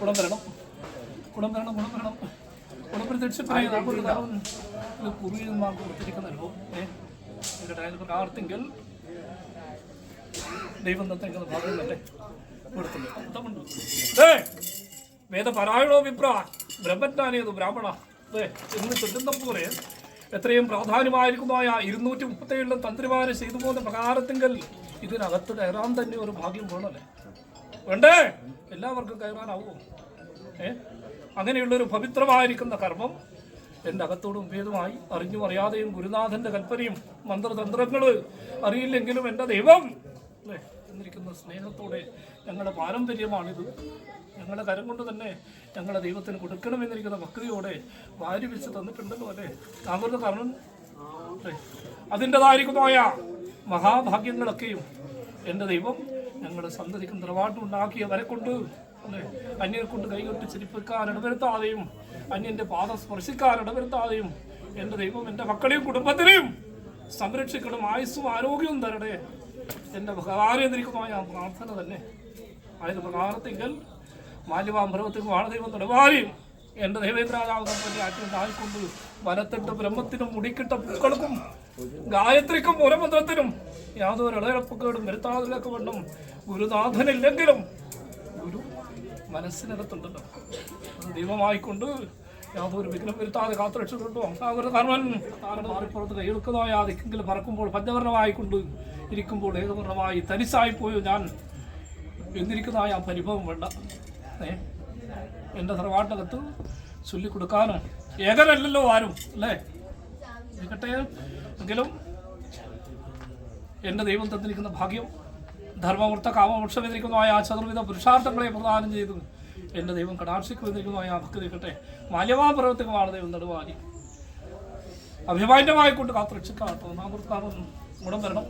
ഗുണം വരണം ഗുണം വരണം ഗുണം വരണം ബ്രാഹ്മണ. എന്ന് ചൊല്ലുന്ന എത്രയും പ്രാധാന്യമായിരിക്കുന്നതായ ഇരുന്നൂറ്റി മുപ്പത്തേഴിലും തന്ത്രിമാരെ ചെയ്തു പോകുന്ന പ്രകാരത്തിങ്കൽ ഇതിനകത്ത് കയറാൻ തന്നെ ഒരു ഭാഗ്യം വേണമല്ലേ? വേണ്ടേ? എല്ലാവർക്കും കയറാനാവുമോ ഏ? അങ്ങനെയുള്ളൊരു പവിത്രമായിരിക്കുന്ന കർമ്മം എന്റെ അകത്തോടും ഭേദമായി അറിഞ്ഞും അറിയാതെയും ഗുരുനാഥന്റെ കൽപ്പനയും മന്ത്രതന്ത്രങ്ങൾ അറിയില്ലെങ്കിലും എന്റെ ദൈവം അല്ലേ? എന്നിരിക്കുന്ന സ്നേഹത്തോടെ ഞങ്ങളുടെ പാരമ്പര്യമാണിത്. ഞങ്ങളുടെ കരം കൊണ്ട് തന്നെ ഞങ്ങളുടെ ദൈവത്തിന് കൊടുക്കണമെന്നിരിക്കുന്ന ഭക്തിയോടെ വാരി വെച്ച് തന്നിട്ടുണ്ടല്ലോ അല്ലേ? താങ്കളുടെ കാരണം അല്ലേ മഹാഭാഗ്യങ്ങളൊക്കെയും എന്റെ ദൈവം ഞങ്ങളുടെ സന്തതിക്ക് നിറവാട്ടുണ്ടാക്കിയ വരെ കൊണ്ട് അല്ലേ? അന്യരെ കൊണ്ട് കൈകൊട്ട് ചിരിപ്പിക്കാൻ ഇടവരുത്താതെയും അന്യന്റെ പാദം സ്പർശിക്കാൻ ഇടവരുത്താതെയും എന്റെ ദൈവം എന്റെ മക്കളെയും കുടുംബത്തിനെയും സംരക്ഷിക്കണം. ആയുസ്സും ആരോഗ്യവും തരട്ടെ എന്റെ ഭഗവാനെന്നിരിക്കുന്നതായ പ്രാർത്ഥന തന്നെ. ആയത് പ്രകാരത്തെങ്കിൽ മാല്യവാമ്പരവത്തിൽ വാണദൈവം തുടവാരിയും എന്റെ ദൈവേന്ദ്രാജാവ് ആറ്റിൽ താഴ്ക്കൊണ്ട് വനത്തിട്ട് ബ്രഹ്മത്തിനും മുടിക്കിട്ട പൂക്കൾക്കും ഗായത്രിക്കും മൂലമന്ത്രത്തിനും യാതൊരു ഇളയപ്പക്കേടും വരുത്താതിലൊക്കെ വേണം ഗുരുനാഥനില്ലെങ്കിലും ഗുരു മനസ്സിനകത്തുണ്ടല്ലോ. ദൈവമായിക്കൊണ്ട് യാതൊരു വിഘ്നം വരുത്താതെ കാത്തുരക്ഷിട്ടുണ്ടോ കർമ്മൻ മാറിപ്പുറത്ത് കൈയെടുക്കുന്നതായ യാതെങ്കിലും പറക്കുമ്പോൾ പഞ്ചവർണമായിക്കൊണ്ട് ഇരിക്കുമ്പോൾ ഏകവർണമായി തരിസായിപ്പോയോ ഞാൻ? എന്നിരിക്കുന്നതായ ആ പരിഭവം വേണ്ട. ഏ? എന്റെ സർവാട്ടകത്ത് ചൊല്ലിക്കൊടുക്കാനും ഏകനല്ലല്ലോ ആരും അല്ലേ? ഇരിക്കട്ടെ എങ്കിലും എന്റെ ദൈവം തന്നിരിക്കുന്ന ഭാഗ്യം ധർമ്മവൃത്ത കാമവൃക്ഷമെന്നിരിക്കുന്നതായ ആ ചതുർവിധ പുരുഷാർത്ഥങ്ങളെ പ്രദാനം ചെയ്തു. എന്റെ ദൈവം കടാക്ഷിക്കുമെന്നിരിക്കുന്നതായ ആ ഭക്തി നിൽക്കട്ടെ. പ്രവർത്തികമാണ് ദൈവം നടുവാനി അഭിമാന്യമായിക്കൊണ്ട് കാത്തുരക്ഷിക്കാട്ടോ നാമൃത്താറും ഗുണം വരണം.